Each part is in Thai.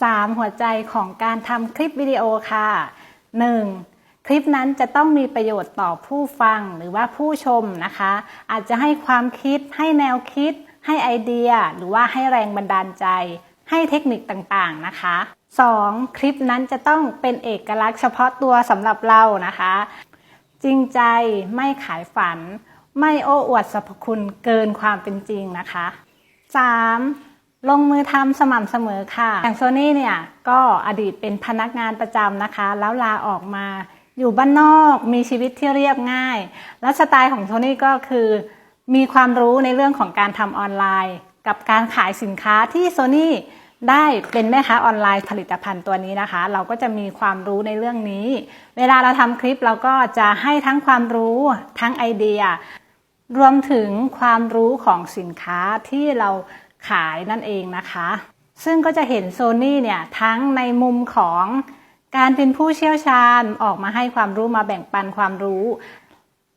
3. หัวใจของการทำคลิปวิดีโอค่ะ 1. คลิปนั้นจะต้องมีประโยชน์ต่อผู้ฟังหรือว่าผู้ชมนะคะ อาจจะให้ความคิด ให้แนวคิด ให้ไอเดีย หรือว่าให้แรงบันดาลใจ ให้เทคนิคต่างๆนะคะ 2. คลิปนั้นจะต้องเป็นเอกลักษณ์เฉพาะตัวสำหรับเรานะคะ จริงใจไม่ขายฝัน ไม่โอ้อวดสรรพคุณเกินความเป็นจริงนะคะ 3. ลงมือทำสม่ำเสมอค่ะ อย่างโซนี่เนี่ยก็อดีตเป็นพนักงานประจำนะคะ แล้วลาออกมาอยู่บ้านนอกมีชีวิตที่เรียบง่าย แล้วสไตล์ของโซนี่ก็คือมีความรู้ในเรื่องของการทำออนไลน์ กับการขายสินค้าที่โซนี่ได้เป็นแม่ค้าออนไลน์ผลิตภัณฑ์ตัวนี้นะคะ เราก็จะมีความรู้ในเรื่องนี้ เวลาเราทำคลิปเราก็จะให้ทั้งความรู้ทั้งไอเดีย รวมถึงความรู้ของสินค้าที่เรา ขายนั่นเองนะคะ ซึ่งก็จะเห็นโซนี่เนี่ยทั้งในมุมของการเป็นผู้เชี่ยวชาญออกมาให้ความรู้มาแบ่งปันความรู้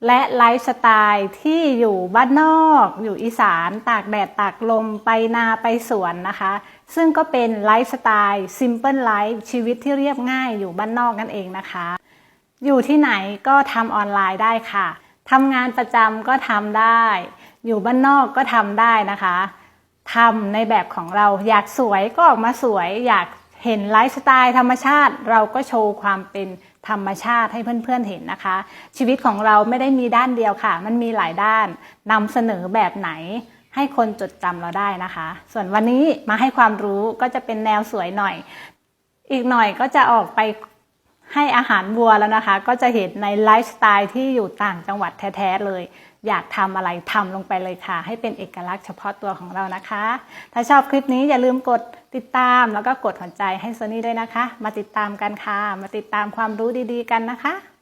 และไลฟ์สไตล์ที่อยู่บ้านนอก อยู่อีสาน ตากแดดตากลมไปนาไปสวนนะคะ ซึ่งก็เป็นไลฟ์สไตล์ simple life ชีวิตที่เรียบง่ายอยู่บ้านนอกนั่นเองนะคะ อยู่ที่ไหนก็ทำออนไลน์ได้ค่ะทำงานประจำก็ทำได้ อยู่บ้านนอกก็ทำได้นะคะ ทำในแบบของเราอยากสวยก็ออกมาสวย อยากเห็นไลฟ์สไตล์ธรรมชาติ เราก็โชว์ความเป็นธรรมชาติให้เพื่อนๆเห็นนะคะ ชีวิตของเราไม่ได้มีด้านเดียวค่ะ มันมีหลายด้านนำเสนอแบบไหนให้คนจดจำเราได้นะคะ ส่วนวันนี้มาให้ความรู้ก็จะเป็นแนวสวยหน่อย อีกหน่อยก็จะออกไป ให้อาหารวัวแล้วนะคะ ก็จะเห็นในไลฟ์สไตล์ที่อยู่ต่างจังหวัดแท้ๆเลย อยากทำอะไรทำลงไปเลยค่ะ ให้เป็นเอกลักษณ์เฉพาะตัวของเรานะคะ ถ้าชอบคลิปนี้อย่าลืมกดติดตามแล้วก็กดหัวใจให้โซนี่ด้วยนะคะ มาติดตามกันค่ะ มาติดตามความรู้ดีๆกันนะคะ